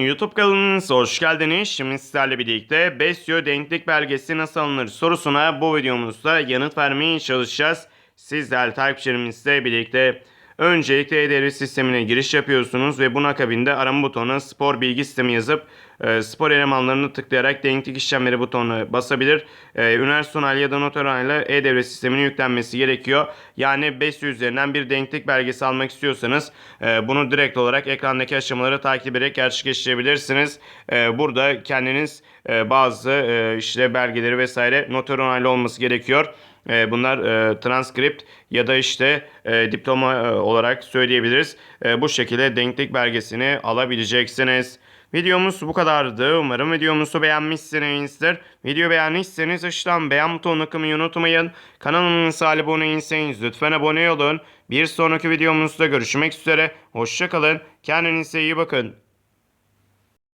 YouTube kanalınıza hoş geldiniz. Şimdi sizlerle birlikte Besyo denklik belgesi nasıl alınır sorusuna bu videomuzda yanıt vermeye çalışacağız. Sizler takipçilerimizle birlikte öncelikle e-devlet sistemine giriş yapıyorsunuz ve bunun akabinde arama butonuna spor bilgi sistemi yazıp e, spor elemanlarını tıklayarak denklik işlemleri butonuna basabilir. E, üniversite onaylı ya da noter onaylı e-devlet sistemine yüklenmesi gerekiyor. Yani Besyo üzerinden bir denklik belgesi almak istiyorsanız e, bunu direkt olarak ekrandaki aşamaları takip ederek gerçekleştirebilirsiniz. E, burada kendiniz e, bazı e, işte belgeleri vesaire noter onaylı olması gerekiyor. E, bunlar e, transkript ya da işte e, diploma e, olarak söyleyebiliriz. E, bu şekilde denklik belgesini alabileceksiniz. Videomuz bu kadardı. Umarım videomuzu beğenmişsinizdir. Video beğendiyseniz aşağıdan beğen butonuna kılmayı unutmayın. Kanalımıza abone değilseniz lütfen abone olun. Bir sonraki videomuzda görüşmek üzere. Hoşçakalın. Kendinize iyi bakın.